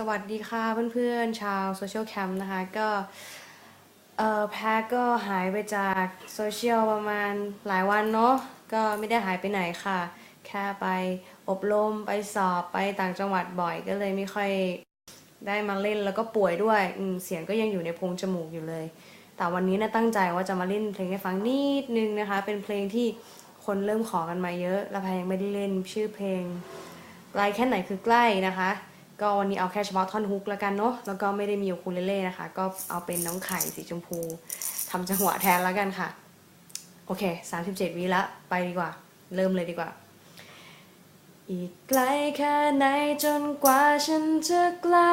สวัสดีค่ะเพื่อนๆ ชาวโซเชียลแคมป์นะคะก็เออแพ้ก็หายไปจากโซเชียลประมาณหลายวันเนาะก็ไม่ได้หายไปไหนค่ะ แค่ไปอบรมไปสอบไปต่างจังหวัดบ่อยก็เลยไม่ค่อยได้มาเล่นแล้วก็ป่วยด้วยอืเสียงก็ยังอยู่ในโพรงจมูกอยู่เลย แต่วันนี้นะตั้งใจว่าจะมาเล่นเพลงให้ฟังนิดนึงนะคะ เป็นเพลงที่คนเริ่มขอกันมาเยอะ แล้วแพรยังไม่ได้เล่นชื่อเพลงไกลแค่ไหนคือใกล้นะคะ ก็วันนี้เอาแค่เฉพาะท่อนฮุกแล้วกันเนาะแล้วก็ไม่ได้มีอูคูเลเล่นะคะ ก็เอาเป็นน้องไข่สีชมพูทำจังหวะแทนแล้วกันค่ะ โอเค 37วิละไปดีกว่า เริ่มเลยดีกว่า อีกไกลแค่ไหนจนกว่าฉันจะใกล้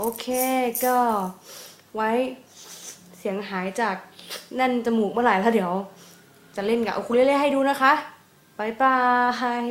โอเคก็ไว้เสียงหายจากแน่นจมูกเมื่อไหร่แล้วเดี๋ยว จะเล่นกับอูคูเลเล่ให้ดูนะคะบายบาย